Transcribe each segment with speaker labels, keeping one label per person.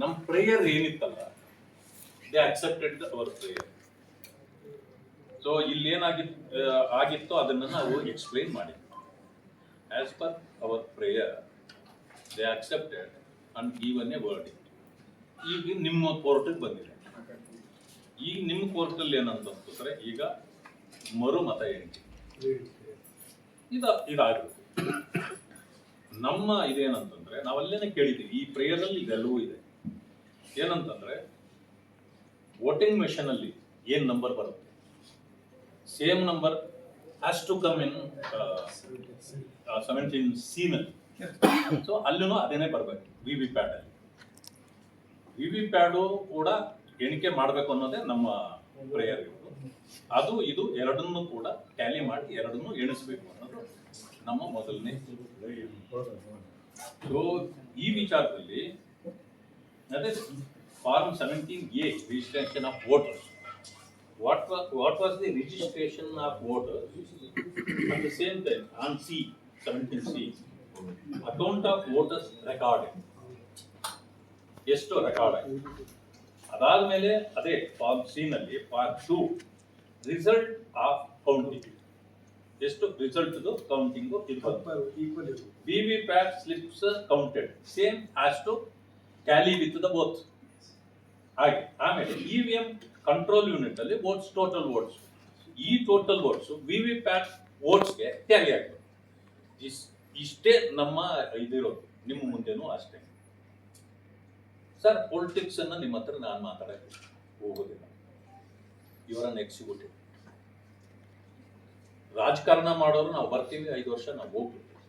Speaker 1: ನಮ್ಮ prayer ಏನಿತ್ತಲ್ಲ they accepted our prayer so ಇಲ್ಲಿ ಏನಾಗಿ ಆಗಿತ್ತು ಅದನ್ನು ನಾವು ಎಕ್ಸ್ಪ್ಲೈನ್ ಮಾಡಿದ್ವಿ. As per our prayer they accepted and even a word ಈಗ ನಿಮ್ಮ ಕೋರ್ಟಿಗೆ ಬಂದಿದೆ. ಈಗ ನಿಮ್ಮ ಕೋರ್ಟಲ್ಲಿ ಏನಂತಂದ್ರೆ ಈಗ ಮರು ಮತ ಎಣಿಕೆ. ಇದು ಇದಾಗಬೇಕು ನಮ್ಮ ಇದೇನಂತಂದ್ರೆ, ನಾವಲ್ಲೇನೆ ಕೇಳಿದ್ದೀವಿ, ಈ ಪ್ರೇಯರಲ್ಲಿ ಇದೆಲ್ಲವೂ ಇದೆ. ಏನಂತಂದ್ರೆ, ವೋಟಿಂಗ್ ಮೆಷಿನ್ ಅಲ್ಲಿ ಏನ್ ನಂಬರ್ ಬರುತ್ತೆ? Same number has to come in seventeen ಸೀನ್ನಲ್ಲಿ. So ಅಲ್ಲೂ ಅದೇನೇ ಬರಬೇಕು ವಿ ವಿ ಪ್ಯಾಡ್ ಅಲ್ಲಿ. ವಿ ವಿ ಪ್ಯಾಡು ಕೂಡ ಎಣಿಕೆ ಮಾಡಬೇಕು ಅನ್ನೋದೇ ನಮ್ಮ ಪ್ರೇಯರ್ ಇರೋದು ಅದು, ಇದು ಎರಡನ್ನೂ ಕೂಡ ಟ್ಯಾಲಿ ಮಾಡಿ ಎರಡನ್ನೂ ಎಣಿಸ್ಬೇಕು ಅನ್ನೋದು ನಮ್ಮ ಮೊದಲನೇ. ಸೊ ಈ ವಿಚಾರದಲ್ಲಿ ಅದೇ form seventeen A registration of voters what what was the registration of voters at the same time on C seventeen C account of voters record ಎಷ್ಟು ರೆಕಾರ್ಡ್ ಆಗಿದೆ ಅದಾದ್ಮೇಲೆ ಅದೇ ಫಾರ್ಮ್ ಸಿ ನಲ್ಲಿ part two result of counting ಎಷ್ಟು result counting ಇದು ಬಂತು V V PAT slips counted same has to tally with the both ಹಾಗೆ, ಆಮೇಲೆ E V M control unit ಅಲ್ಲಿ ವೋಟ್ಸ್ ಟೋಟಲ್ ವೋಟ್ಸ್ ಈ total votes V V PAT ವೋಟ್ಸ್ಗೆ tally ಆಗ್ತದೆ ಇಷ್ಟೇ ನಮ್ಮ ಇದಿರೋದು. ನಿಮ್ಮ ಮುಂದೆನೂ ಅಷ್ಟೇ. ಸರ್ ಪೊಲಿಟಿಕ್ಸ್ ಅನ್ನ ನಿಮ್ಮ ಹತ್ರ ನಾನು ಮಾತಾಡಕ್ಕೆ ಹೋಗೋದಿಲ್ಲ. ಇವರ ಎಕ್ಸಿಕ್ಯೂಟಿವ್ ರಾಜಕಾರಣ ಮಾಡೋರು ನಾವು ಬರ್ತೀವಿ, ಐದು ವರ್ಷ ನಾವು ಹೋಗ್ಬಿಡ್ತೀವಿ.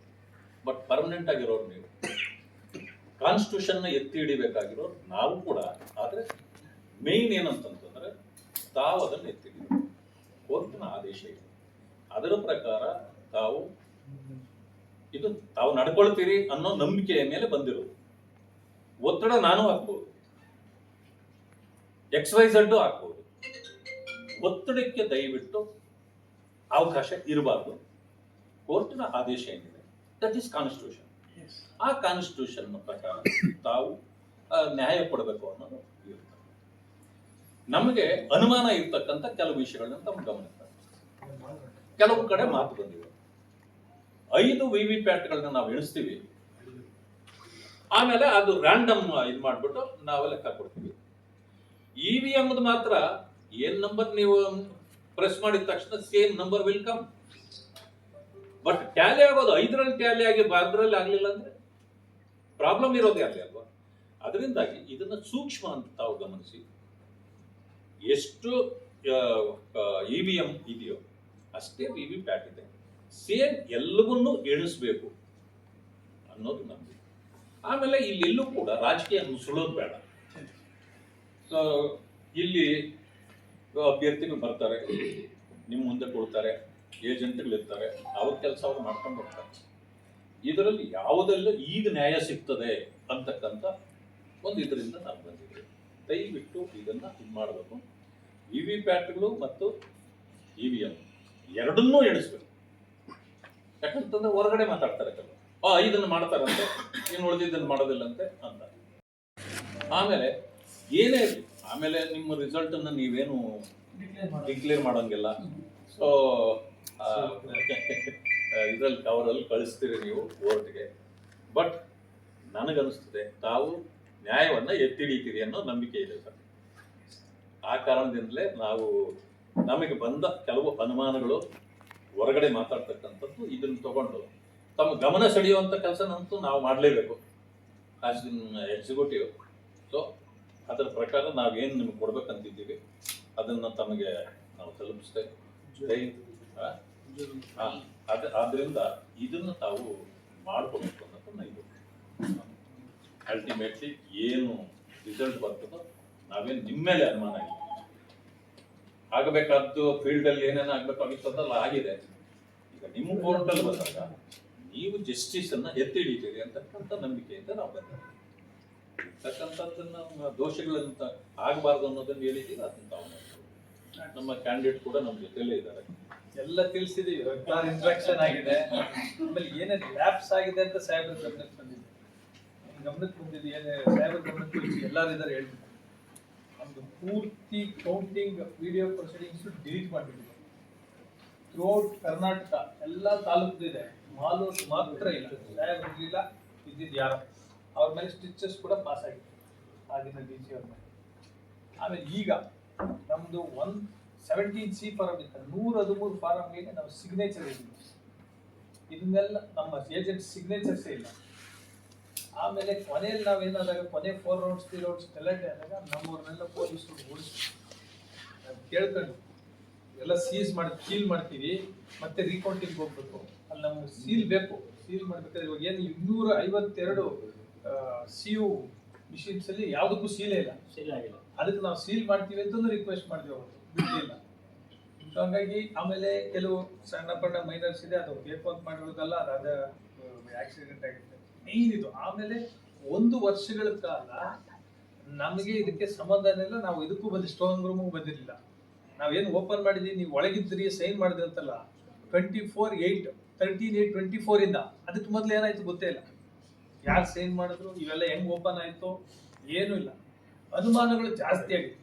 Speaker 1: ಬಟ್ ಪರ್ಮನೆಂಟ್ ಆಗಿರೋರು ನೀವು. ಕಾನ್ಸ್ಟಿಟ್ಯೂಷನ್ನ ಎತ್ತಿ ಹಿಡಿಬೇಕಾಗಿರೋ ನಾವು ಕೂಡ. ಆದರೆ ಮೇಯ್ನ್ ಏನಂತಂತಂದ್ರೆ ತಾವು ಅದನ್ನು ಎತ್ತಿ ಕೋರ್ಟ್ನ ಆದೇಶ ಇದೆ. ಅದರ ಪ್ರಕಾರ ತಾವು ಇದು ತಾವು ನಡ್ಕೊಳ್ತೀರಿ ಅನ್ನೋ ನಂಬಿಕೆಯ ಮೇಲೆ ಬಂದಿರೋದು. ಒತ್ತಡ ನಾನು ಹಾಕ್ಬೋದು. ಎಕ್ಸ್ ವೈ ಝಡ್ಡು ಹಾಕ್ಬೋದು. ಒತ್ತಡಕ್ಕೆ ದಯವಿಟ್ಟು ಅವಕಾಶ ಇರಬಾರ್ದು. ಕೋರ್ಟಿನ ಆದೇಶ ಏನಿದೆ? ದಟ್ ಈಸ್ ಕಾನ್ಸ್ಟಿಟ್ಯೂಷನ್ ಆ ಕಾನ್ಸ್ಟಿಟ್ಯೂಷನ್ ಪ್ರಕಾರ ತಾವು ನ್ಯಾಯ ಕೊಡಬೇಕು ಅನ್ನೋದು ನಮಗೆ ಅನುಮಾನ ಇರ್ತಕ್ಕಂಥ ಕೆಲವು ವಿಷಯಗಳನ್ನ ತಮ್ಮ ಗಮನಿಸ್ತಾರೆ. ಕೆಲವು ಕಡೆ ಮಾತು ಬಂದಿವೆ ಐದು ವಿ ವಿ ಪ್ಯಾಟ್ಗಳನ್ನ ನಾವು ಎಣಿಸ್ತೀವಿ. ಆಮೇಲೆ ಅದು ರ್ಯಾಂಡಮ್ ಇದು ಮಾಡ್ಬಿಟ್ಟು ನಾವು ಲೆಕ್ಕ ಕೊಡ್ತೀವಿ. ಇ ವಿ ಎಮ್ದು ಮಾತ್ರ, ಏನ್ ನಂಬರ್ ನೀವು ಪ್ರೆಸ್ ಮಾಡಿದ ತಕ್ಷಣ same number will come but tally ಆಗೋದು ಐದರಲ್ಲಿ ಟ್ಯಾಲಿ ಆಗಿ ಬಾರದ್ರಲ್ಲಿ ಆಗಲಿಲ್ಲ ಅಂದ್ರೆ ಪ್ರಾಬ್ಲಮ್ ಇರೋದೇ ಆಗಲಿ ಅಲ್ವಾ? ಅದರಿಂದಾಗಿ ಇದನ್ನ ಸೂಕ್ಷ್ಮ ಅಂತ ತಾವು ಗಮನಿಸಿ. ಎಷ್ಟು ಇ ವಿ ಎಂ ಇದೆಯೋ ಅಷ್ಟೇ ವಿ ವಿ ಪ್ಯಾಟ್ ಇದೆ. ಸೇಮ್ ಎಲ್ಲವನ್ನೂ ಎಣಿಸ್ಬೇಕು ಅನ್ನೋದು ನಮ್ದು ಆಮೇಲೆ ಇಲ್ಲೆಲ್ಲೂ ಕೂಡ ರಾಜಕೀಯ ನುಸುಳೋದು ಬೇಡ. ಇಲ್ಲಿ ಅಭ್ಯರ್ಥಿಗಳು ಬರ್ತಾರೆ, ನಿಮ್ಮ ಮುಂದೆ ಕೊಡ್ತಾರೆ ಏಜೆಂಟ್ಗಳಿರ್ತಾರೆ ಅವ್ರ ಕೆಲಸ ಅವ್ರು ಮಾಡ್ಕೊಂಡು ಹೋಗ್ತಾರೆ. ಇದರಲ್ಲಿ ಯಾವುದೆಲ್ಲ ಈಗ ನ್ಯಾಯ ಸಿಗ್ತದೆ ಅಂತಕ್ಕಂಥ ಒಂದು ಇದರಿಂದ ನಾನು ಬಂದಿದ್ದೆ ದಯವಿಟ್ಟು ಇದನ್ನ ಇದು ಮಾಡಬೇಕು. ಇ ವಿ ಪ್ಯಾಟ್ಗಳು ಮತ್ತು ಇ ವಿ ಎಂ ಎರಡನ್ನೂ ಎಣಿಸ್ಬೇಕು. ಯಾಕಂತಂದ್ರೆ ಹೊರಗಡೆ ಮಾತಾಡ್ತಾರೆ ಕೆಲವು ಆ ಇದನ್ನು ಮಾಡ್ತಾರಂತೆ ಇನ್ನು ಉಳಿದಿದ್ದನ್ನು ಮಾಡೋದಿಲ್ಲಂತೆ ಅಂತ. ಆಮೇಲೆ ಏನೇ ಇರಲಿ ಆಮೇಲೆ ನಿಮ್ಮ ರಿಸಲ್ಟನ್ನು ಅನ್ನ ನೀವೇನು ಡಿಕ್ಲೇರ್ ಮಾಡೋಂಗಿಲ್ಲ. ಸೊ ಇದ್ರಲ್ಲಿ ಕವರಲ್ಲಿ ಕಳಿಸ್ತೀರಿ ನೀವು ಕೋರ್ಟ್ಗೆ ಬಟ್ ನನಗನ್ನಿಸ್ತದೆ, ತಾವು ನ್ಯಾಯವನ್ನ ಎತ್ತಿ ಹಿಡಿತೀರಿ ಅನ್ನೋ ನಂಬಿಕೆ ಇದೆ ಸರ್. ಆ ಕಾರಣದಿಂದಲೇ ನಾವು ನಮಗೆ ಬಂದ ಕೆಲವು ಅನುಮಾನಗಳು ಹೊರಗಡೆ ಮಾತಾಡ್ತಕ್ಕಂಥದ್ದು ಇದನ್ನು ತಗೊಂಡು ತಮ್ಮ ಗಮನ ಸೆಳೆಯುವಂಥ ಕೆಲಸನಂತೂ ನಾವು ಮಾಡಲೇಬೇಕು. ಆಸ್ ಎಕ್ಸಿಕ್ಯೂಟಿವ್ ಸೊ ಅದರ ಪ್ರಕಾರ ನಾವೇನು ನಿಮ್ಗೆ ಕೊಡ್ಬೇಕಂತಿದ್ದೀವಿ, ಅದನ್ನು ತಮಗೆ ನಾವು ತಲುಪಿಸ್ತೇವೆ. ಜೈ ಅದ ಆದ್ದರಿಂದ ಇದನ್ನು ತಾವು ಮಾಡ್ಕೊಬೇಕು ಅನ್ನೋದನ್ನ ಇದು. ಅಲ್ಟಿಮೇಟ್ಲಿ ಏನು ರಿಸಲ್ಟ್ ಬರ್ತದೋ ನಾವೇನು ನಿಮ್ಮ ಮೇಲೆ ಅನುಮಾನ ಇಲ್ಲ. ಆಗಬೇಕಾದ್ದು ಫೀಲ್ಡ್ ಅಲ್ಲಿ ಏನೇನು ಆಗ್ಬೇಕಾಗಿತ್ತದಲ್ಲ ಆಗಿದೆ. ಈಗ ನಿಮ್ಮ ಕೋರ್ಟಲ್ಲಿ ಬಂದಾಗ ನೀವು ಜಸ್ಟಿಸ್ ಅನ್ನ ಎತ್ತಿ ಹಿಡಿತೀರಿ ಅಂತಕ್ಕಂಥ ನಂಬಿಕೆಯಿಂದ ನಾವು ಬಂದಿದ್ದೀವಿ. ಇರ್ತಕ್ಕಂಥದ್ದನ್ನು ದೋಷಗಳಂತ ಆಗಬಾರ್ದು ಅನ್ನೋದನ್ನ ಹೇಳಿದ್ದೀವಿ, ಅದನ್ನ ತಾವು ನಮ್ಮ ಕ್ಯಾಂಡಿಡೇಟ್ ಕೂಡ ನಮ್ಮ ಜೊತೆಲೇ ಇದ್ದಾರೆ.
Speaker 2: ಎಲ್ಲ ತಿಳಿಸಿದೀವಿ. ರೆಗ್ಯುಲರ್ ಇಂಟ್ರಾಕ್ಷನ್ ಆಗಿದೆ. ಆಮೇಲೆ ಏನೇನು ಲ್ಯಾಪ್ಸ್ ಆಗಿದೆ ಅಂತ ಸಾಹೇಬ್ರ ಗಮನಕ್ಕೆ ಬಂದಿದೆ. ಗಮನಕ್ಕೆ ಬಂದಿದೆ ಏನೇ ಸಾಹೇಬ್ರ ಗಮನಕ್ಕೆ ತಿಳಿಸಿ ಎಲ್ಲರಿದ್ದಾರೆ ಹೇಳ್ಬಿಟ್ಟು. ನಮ್ದು ಪೂರ್ತಿ ಕೌಂಟಿಂಗ್ ವಿಡಿಯೋ ಪ್ರೊಸೀಡಿಂಗ್ಸ್ ಡಿಲೀಟ್ ಮಾಡಿಬಿಟ್ಟಿದೆ ಥ್ರೂಔಟ್ ಕರ್ನಾಟಕ, ಎಲ್ಲ ತಾಲೂಕು ಇದೆ. ಮಾಲೂರು ಮಾತ್ರ ಇಲ್ಲ. ಸಾಹೇಬ್ರು ಇರಲಿಲ್ಲ, ಇದ್ದಿದ್ದು ಯಾರು? ಅವ್ರ ಮೇಲೆ ಸ್ಟಿಚಸ್ ಕೂಡ ಪಾಸ್ ಆಗಿದೆ ಆಗಿನ ಡಿ ಸಿ ಅವ್ರ ಮೇಲೆ. ಆಮೇಲೆ ಈಗ ನಮ್ದು ಒನ್ ಸೆವೆಂಟೀನ್ ಸಿ ಫಾರಂ ಇತ್ತು. ನೂರ ಹದಿಮೂರು ಫಾರಂಗೆ ನಾವು ಸಿಗ್ನೇಚರ್ ಇದ್ದೀವಿ ಇದನ್ನೆಲ್ಲ ನಮ್ಮ ಏಜೆಂಟ್ ಸಿಗ್ನೇಚರ್ಸೇ ಇಲ್ಲ. ಆಮೇಲೆ ಕೊನೆಯಲ್ಲಿ ನಾವೇನಾದಾಗ ಕೊನೆ ಫೋರ್ ರೌಂಡ್ಸ್ ತ್ರೀ ರೌಂಡ್ಸ್ ಗಲಾಟೆ ಆದಾಗ ನಮ್ಮವ್ರನ್ನೆಲ್ಲ ಪೊಲೀಸರು ಓಡಿಸ್ತೀವಿ ನಾವು ಕೇಳ್ಕೊಂಡು ಎಲ್ಲ ಸೀಸ್ ಮಾಡಿ ಸೀಲ್ ಮಾಡ್ತೀವಿ. ಮತ್ತೆ ರೀಕೌಂಟಿಂಗ್ ಹೋಗ್ಬೇಕು. ಅಲ್ಲಿ ನಮ್ಗೆ ಸೀಲ್ ಬೇಕು. ಸೀಲ್ ಮಾಡ್ಬೇಕಾದ್ರೆ ಇವಾಗ ಏನು ಇನ್ನೂರ ಐವತ್ತೆರಡು ಸಿ ಯು ಮಿಷಿನ್ಸಲ್ಲಿ ಯಾವುದಕ್ಕೂ ಸೀಲೇ ಇಲ್ಲ. ಅದಕ್ಕೆ ನಾವು ಸೀಲ್ ಮಾಡ್ತೀವಿ ಅಂತಂದು ರಿಕ್ವೆಸ್ಟ್ ಮಾಡ್ತೀವಿ ಅವತ್ತು ಬಿಡ್ಲಿಲ್ಲ ಹಂಗಾಗಿ ಆಮೇಲೆ ಕೆಲವು ಸಣ್ಣ ಪಣ್ಣ ಮೈನರ್ಸ್ ಇದೆ, ಅದು ಅಂತ ಮಾಡಿರೋದಲ್ಲ, ಅದು ಆಕ್ಸಿಡೆಂಟ್ ಆಗಿರುತ್ತೆ ಮೇನ್ ಇದು. ಆಮೇಲೆ ಒಂದು ವರ್ಷಗಳ ಕಾಲ ನಮಗೆ ಇದಕ್ಕೆ ಸಂಬಂಧನೇ ಇಲ್ಲ, ನಾವು ಇದಕ್ಕೂ ಬಂದು ಸ್ಟ್ರಾಂಗ್ ರೂಮಿಗೆ ಬಂದಿರಲಿಲ್ಲ. ನಾವೇನು ಓಪನ್ ಮಾಡಿದೀವಿ, ನೀವು ಒಳಗಿದ್ರಿ ಸೈನ್ ಮಾಡಿದ್ರಿ ಅಂತಲ್ಲ twenty four eight thirteen eight twenty four ಅದಕ್ಕೆ ಮೊದಲು ಏನಾಯ್ತು ಗೊತ್ತೇ ಇಲ್ಲ. ಯಾರು ಸೈನ್ ಮಾಡಿದ್ರು, ಇವೆಲ್ಲ ಹೆಂಗ್ ಓಪನ್ ಆಯ್ತು, ಏನೂ ಇಲ್ಲ. ಅನುಮಾನಗಳು ಜಾಸ್ತಿ ಆಗಿದೆ.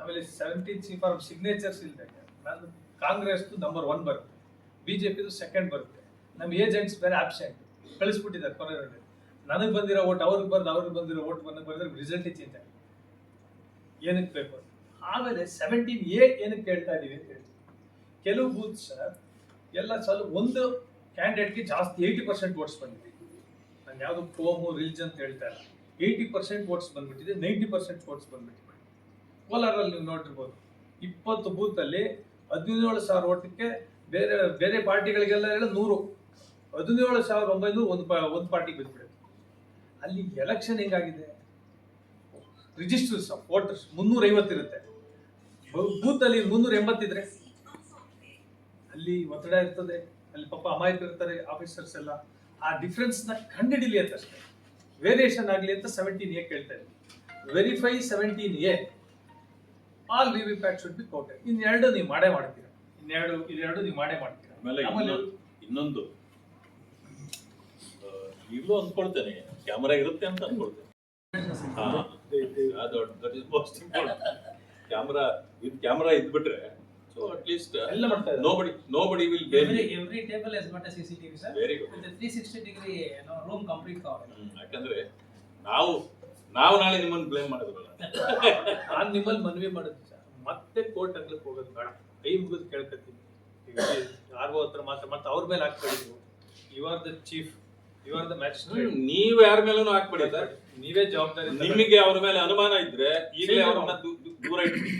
Speaker 2: ಆಮೇಲೆ ಸೆವೆಂಟೀನ್ ಸಿ ಫಾರ್ಮ್ ಸಿಗ್ನೇಚರ್ಸ್ ಇಲ್ಲದೆ ನಾನು ಕಾಂಗ್ರೆಸ್ ನಂಬರ್ ಒನ್ ಬರುತ್ತೆ. ಬಿಜೆಪಿದು ಸೆಕೆಂಡ್ ಬರುತ್ತೆ. ನಮ್ಮ ಏಜೆಂಟ್ಸ್ ಬೇರೆ ಆಬ್ಸೆಂಟ್ ಕಳಿಸ್ಬಿಟ್ಟಿದ್ದಾರೆ ಕೊನೆ ನನಗೆ ಬಂದಿರೋ ಓಟ್ ಅವ್ರಿಗೆ ಬಂದು ಅವ್ರಿಗೆ ಬಂದಿರೋ ಓಟ್ ಬಂದಾಗ ಬಂದ್ರೆ ರಿಸಲ್ಟ್ ಚೇಂಜ್ ಏನಕ್ಕೆ ಬೇಕು. ಆಮೇಲೆ ಸೆವೆಂಟೀನ್ ಎ ಏನಕ್ಕೆ ಕೇಳ್ತಾ ಇದೀವಿ ಅಂತ ಹೇಳಿ. ಕೆಲವು ಬೂತ್ ಸರ್ ಎಲ್ಲ ಸಲ ಒಂದು ಕ್ಯಾಂಡಿಡೇಟ್ಗೆ ಜಾಸ್ತಿ ಏಯ್ಟಿ ಪರ್ಸೆಂಟ್ ವೋಟ್ಸ್ ಬಂದಿದೆ. ನಾನು ಯಾವುದು ಕೋಮು ರಿಲಿಜನ್ ಅಂತ ಹೇಳ್ತಾ ಇಲ್ಲ. ಏಯ್ಟಿ ಪರ್ಸೆಂಟ್ ವೋಟ್ಸ್ ಬಂದ್ಬಿಟ್ಟಿದೆ ನೈಂಟಿ ಪರ್ಸೆಂಟ್ ವೋಟ್ಸ್ ಬಂದ್ಬಿಟ್ಟಿದೆ. ಕೋಲಾರಲ್ಲಿ ನೀವು ನೋಡಿರ್ಬೋದು. ಇಪ್ಪತ್ತು ಬೂತಲ್ಲಿ ಹದಿನೇಳು ಸಾವಿರ ಓಟಕ್ಕೆ ಬೇರೆ ಬೇರೆ ಪಾರ್ಟಿಗಳಿಗೆಲ್ಲ ಹೇಳಿ ನೂರು. ಹದಿನೇಳು ಸಾವಿರದ ಒಂಬೈನೂರು ಒಂದು ಪಾ, ಒಂದು ಪಾರ್ಟಿಗೆ ಬಿದ್ದುಬಿಡುತ್ತೆ ಅಲ್ಲಿ ಎಲೆಕ್ಷನ್ ಹೆಂಗಾಗಿದೆ? ರಿಜಿಸ್ಟರ್ಸ್ ವೋಟರ್ಸ್ ಮುನ್ನೂರ ಐವತ್ತಿರುತ್ತೆ ಬೂತ್ ಅಲ್ಲಿ ಮುನ್ನೂರ ಎಂಬತ್ತಿದ್ರೆ ಅಲ್ಲಿ ಒತ್ತಡ ಇರ್ತದೆ, ಅಲ್ಲಿ ಪಾಪ ಅಮಾಯಕ ಇರ್ತಾರೆ ಆಫೀಸರ್ಸ್ ಎಲ್ಲ. ಆ ಡಿಫ್ರೆನ್ಸ್ನ ನ ಕಂಡಿಡಿಲಿ ಅಂತ ಅಷ್ಟೇ. ವೇರಿಯೇಷನ್ ಆಗಲಿ ಅಂತ ಸೆವೆಂಟೀನ್ ಎ ಕೇಳ್ತಾ ಇದ್ದೀನಿ. Verify seventeen A all V V PAT should be counted ಇನ್ನೆರಡು ನೀವು ಮಾಡೇ ಮಾಡ್ತೀರಾ? ಇನ್ನೆರಡು ಇನ್ನೆರಡು ನೀವು ಮಾಡೇ ಮಾಡ್ತೀರಾ?
Speaker 1: ಆಮೇಲೆ
Speaker 2: ಆಮೇಲೆ
Speaker 1: ಇನ್ನೊಂದು- ಈಗಲೂ ಅಂದ್ಕೊಳ್ತೇನೆ ಕ್ಯಾಮರಾ ಇರುತ್ತೆ ಅಂತ ಅಂದ್ಕೊಳ್ತೇನೆ ಕ್ಯಾಮರಾ ಇದು ಕ್ಯಾಮರಾ ಇದ್ಬಿಟ್ರೆ ಸೊ ಅಟ್ ಲೀಸ್ಟ್
Speaker 2: ಎಲ್ಲ ಮಾಡ್ತಾ ಇದ್ದಾರೆ.
Speaker 1: Nobody nobody will ಬೇರೆ
Speaker 3: every table yes but C C CCTV,
Speaker 1: sir.
Speaker 3: With the 360 degree know, room complete
Speaker 1: ಯಾಕಂದ್ರೆ ನಾವು ನಾವು ನಾಳೆ ನಿಮ್ಮನ್ನು ಬ್ಲೇಮ್ ಮಾಡಿದ್ರಲ್ಲ.
Speaker 2: ನಾನು ನಿಮ್ಮಲ್ಲಿ ಮನವಿ ಮಾಡೋದು ಸರ್. ಮತ್ತೆ ಕೋರ್ಟ್ ಆಗ್ಲಿಕ್ಕೆ ಹೋಗೋದು ಬೇಡ. ಕೈ ಮುಗಿದು ಕೇಳ್ಕೊತೀನಿ ಆರ್ ಓ ಹತ್ರ ಮಾತ್ರ ಮತ್ತೆ ಅವ್ರ ಮೇಲೆ ಹಾಕ್ಬೇಡಿ ನೀವು. You are the chief you are the magistrate
Speaker 1: ನೀವು ಯಾರ ಮೇಲೂ ಹಾಕ್ಬಿಡಿ ಸರ್.
Speaker 2: ನೀವೇ ಜವಾಬ್ದಾರಿ
Speaker 1: ನಿಮಗೆ ಅವ್ರ ಮೇಲೆ ಅನುಮಾನ ಇದ್ರೆ ಈಗಲೇ ಅವ್ರನ್ನ ದೂರ ಇಟ್ಟು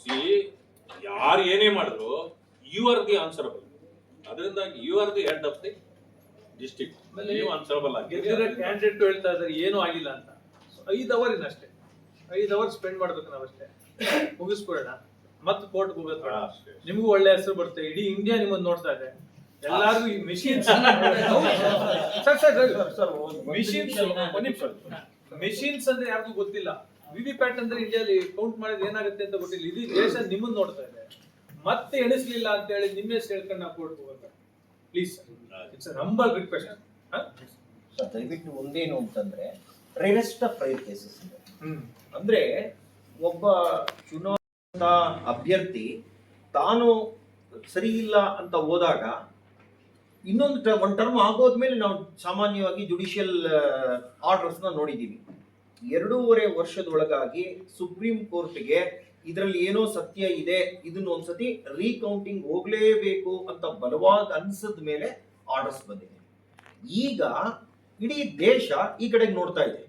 Speaker 1: ಸಿ ಯಾರು ಏನೇ ಮಾಡಿದ್ರು ಯು ಆರ್ ದಿ ಆನ್ಸರಬಲ್ ಅದರಿಂದಾಗಿ you are the head of the district ನೀವು ಆನ್ಸರಬಲ್ ಆಗಿ
Speaker 2: ಕ್ಯಾಂಡಿಡೇಟ್ ಹೇಳ್ತಾ ಇದ್ದಾರೆ ಏನೂ ಆಗಿಲ್ಲ ಅಂತ. ಐದು ಅವರ್ ಇನ್ನಷ್ಟೇ ಐದು ಅವರ್ ಸ್ಪೆಂಡ್ ಮಾಡ್ಬೇಕು ನಾವಷ್ಟೇ. ಮುಗಿಸ್ಬಿಡೋಣ ಮತ್ತೆ ಕೋರ್ಟ್ ಹೋಗೋದು ಬೇಡ.
Speaker 1: ಅಷ್ಟೇ.
Speaker 2: ನಿಮಗೂ ಒಳ್ಳೆ ಹೆಸರು ಬರುತ್ತೆ. ಇಡೀ ಇಂಡಿಯಾ ನಿಮ್ಮನ್ನ ನೋಡ್ತಾ ಇದೆ. ಎಲ್ಲಾರ್ಗು ಈ machines sir sir machines machines ಅಂದ್ರೆ ಯಾರಿಗೂ ಗೊತ್ತಿಲ್ಲ. ವಿವಿ ಪ್ಯಾಟ್ ಅಂದ್ರೆ ಇಂಡಿಯಾಲಿ ಕೌಂಟ್ ಮಾಡಿದ್ರೆ ಏನಾಗುತ್ತೆ ಅಂತ ಗೊತ್ತಿಲ್ಲ. ಇಡೀ ದೇಶ ನಿಮ್ಮನ್ನ ನೋಡ್ತಾ ಇದೆ. ಮತ್ತೆ ಎಣಿಸ್ಲಿಲ್ಲ ಅಂತ ಹೇಳಿ ನಿಮ್ಮ ಹೆಸರು ಹೇಳ್ಕೊಂಡು ನಾವು ಕೋರ್ಟ್ ಹೋಗೋದು please it's number request
Speaker 4: sir, ದಯವಿಟ್ಟು ಒಂದೇನು ಅಂತಂದ್ರೆ ರೇರೆಸ್ಟ್ ಆಫ್ ರೈರ್ ಕೇಸಸ್ ಅಂದ್ರೆ ಒಬ್ಬ ಚುನಾಯಿತ ಅಭ್ಯರ್ಥಿ ತಾನು ಸರಿ ಇಲ್ಲ ಅಂತ ಹೋದಾಗ ಇನ್ನೊಂದು ಟರ್ಮ್ ಒಂದು ಟರ್ಮ್ ಆಗೋದ್ಮೇಲೆ ನಾವು ಸಾಮಾನ್ಯವಾಗಿ ಜುಡಿಷಿಯಲ್ ಆರ್ಡರ್ಸ್ನ ನೋಡಿದೀವಿ. ಎರಡೂವರೆ ವರ್ಷದೊಳಗಾಗಿ ಸುಪ್ರೀಂ ಕೋರ್ಟ್ಗೆ ಇದರಲ್ಲಿ ಏನೋ ಸತ್ಯ ಇದೆ, ಇದನ್ನ ಒಂದ್ಸತಿ ರೀಕೌಂಟಿಂಗ್ ಹೋಗ್ಲೇಬೇಕು ಅಂತ ಬಲವಾಗಿ ಅನ್ಸದ ಮೇಲೆ ಆರ್ಡರ್ಸ್ ಬಂದಿದೆ. ಈಗ ಇಡೀ ದೇಶ ಈ ಕಡೆಗೆ ನೋಡ್ತಾ ಇದೆ.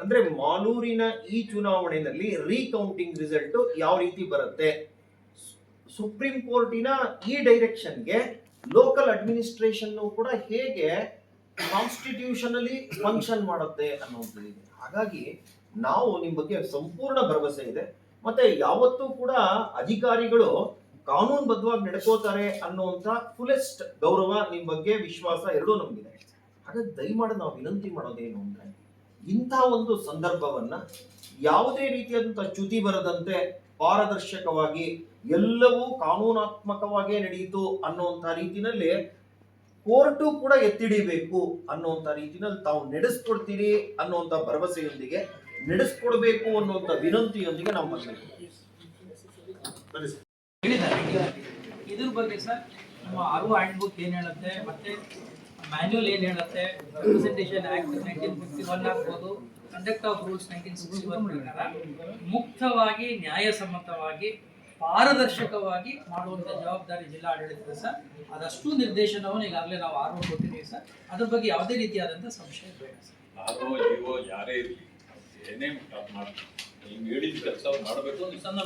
Speaker 4: ಅಂದ್ರೆ ಮಾಲೂರಿನ ಈ ಚುನಾವಣೆಯಲ್ಲಿ ರೀಕೌಂಟಿಂಗ್ ರಿಸಲ್ಟ್ ಯಾವ ರೀತಿ ಬರುತ್ತೆ? ಸುಪ್ರೀಂ ಕೋರ್ಟಿನ ಈ ಡೈರೆಕ್ಷನ್ಗೆ ಲೋಕಲ್ ಅಡ್ಮಿನಿಸ್ಟ್ರೇಷನ್ ಕೂಡ ಹೇಗೆ ಕಾನ್ಸ್ಟಿಟ್ಯೂಷನಲಿ ಫಂಕ್ಷನ್ ಮಾಡುತ್ತೆ ಅನ್ನೋದು ಇದೆ. ಹಾಗಾಗಿ ನಾವು ನಿಮ್ಮ ಬಗ್ಗೆ ಸಂಪೂರ್ಣ ಭರವಸೆ ಇದೆ. ಮತ್ತೆ ಯಾವತ್ತೂ ಕೂಡ ಅಧಿಕಾರಿಗಳು ಕಾನೂನುಬದ್ಧವಾಗಿ ನಡ್ಕೋತಾರೆ ಅನ್ನುವಂತ ಫುಲೆಸ್ಟ್ ಗೌರವ ನಿಮ್ಮ ಬಗ್ಗೆ ವಿಶ್ವಾಸ ಎರಡೂ ನಮಗಿದೆ. ಹಾಗಾಗಿ ದಯಮಾಡಿ ನಾವು ವಿನಂತಿ ಮಾಡೋದೇನು ಅಂದ್ರೆ ಇಂಥ ಒಂದು ಸಂದರ್ಭವನ್ನ ಯಾವುದೇ ರೀತಿಯಾದಂಥ ಚ್ಯುತಿ ಬರದಂತೆ ಪಾರದರ್ಶಕವಾಗಿ ಎಲ್ಲವೂ ಕಾನೂನಾತ್ಮಕವಾಗಿಯೇ ನಡೆಯಿತು ಅನ್ನುವಂಥ ರೀತಿಯಲ್ಲಿ ಕೋರ್ಟು ಕೂಡ ಎತ್ತಿಡಿಬೇಕು ಅನ್ನುವಂಥ ರೀತಿಯಲ್ಲಿ ತಾವು ನಡೆಸ್ಕೊಡ್ತೀರಿ ಅನ್ನುವಂಥ ಭರವಸೆಯೊಂದಿಗೆ ನಡೆಸ್ಕೊಡ್ಬೇಕು ಅನ್ನುವಂಥ ವಿನಂತಿಯೊಂದಿಗೆ ನಾವು
Speaker 3: ಹೇಳಿದ್ದಾರೆ. ಇದ್ರ ಬಗ್ಗೆ ಸರ್, ನಮ್ಮ ಆರು ಹ್ಯಾಂಡ್ ಬುಕ್ ಏನ್ ಹೇಳುತ್ತೆ, ಮತ್ತೆ ಮ್ಯಾನ್ಯುವಲ್ ಏನ್ ಹೇಳುತ್ತೆ? Representation act nineteen fifty one ಆಗ್ಬೋದು conduct of rules nineteen sixty one ಪ್ರಕಾರ ಮುಕ್ತವಾಗಿ ನ್ಯಾಯಸಮ್ಮತವಾಗಿ ಪಾರದರ್ಶಕವಾಗಿ ಮಾಡುವಂಥ ಜವಾಬ್ದಾರಿ ಜಿಲ್ಲಾ ಜಿಲ್ಲಾಡಳಿತದ ಸರ್. ಅದಷ್ಟು ನಿರ್ದೇಶನವನ್ನು ಈಗಾಗಲೇ ನಾವು ಆರೋಪ ಕೊಟ್ಟಿದ್ದೀವಿ ಸರ್. ಅದ್ರ ಬಗ್ಗೆ ಯಾವುದೇ ರೀತಿಯಾದಂಥ ಸಂಶಯ ಬೇಡ ಸರ್.
Speaker 1: ಆರೋ ಇವೋ ಯಾರೇ ಇರಲಿ ಏನೇ ಮಾಡಿ ನೀವು ಹೇಳಿದ ಕೆಲಸ ಮಾಡಬೇಕು ಅಂತ
Speaker 3: ಸಣ್ಣ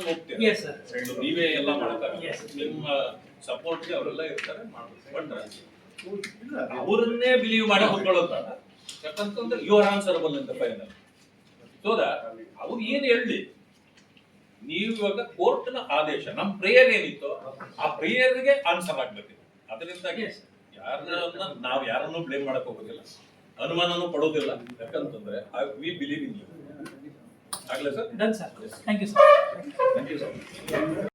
Speaker 3: ಸರ್
Speaker 1: ನೀವೇ ಎಲ್ಲ ಮಾಡ್ತಾರೆ. ನಿಮ್ಮ ಸಪೋರ್ಟ್ಗೆ ಅವರೆಲ್ಲ ಇರ್ತಾರೆ ಮಾಡ್ಬೇಕು ಬಟ್ ಅವರನ್ನೇ ಬಿಲೀವ್ ಮಾಡಿ ಹೊತ್ಕೊಳ್ಳೋದು ಯಾಕಂತಂದ್ರೆ ಯು ಆರ್ ಆನ್ಸರಬಲ್ ಅಂತ ಫೈನಲ್ ಸೊ ಅವ್ರು ಏನು ಹೇಳಿ? ನೀವು ಇವಾಗ ಕೋರ್ಟ್ನ ಆದೇಶ ನಮ್ಮ ಪ್ರೇಯರ್ ಏನಿತ್ತು ಆ ಪ್ರೇಯರ್ಗೆ ಆನ್ಸರ್ ಆಗ್ಬೇಕು ಅದರಿಂದಾಗಿ. ಯಾರನ್ನ ನಾವು ಯಾರನ್ನು ಬ್ಲೇಮ್ ಮಾಡಕ್ ಹೋಗೋದಿಲ್ಲ. ಅನುಮಾನನೂ ಪಡೋದಿಲ್ಲ. ಯಾಕಂತಂದ್ರೆ ವಿ ಬಿಲೀವ್ ಇನ್ ಯು ಆಗ್ಲೇ sir?
Speaker 3: Done sir thank you sir
Speaker 1: thank you sir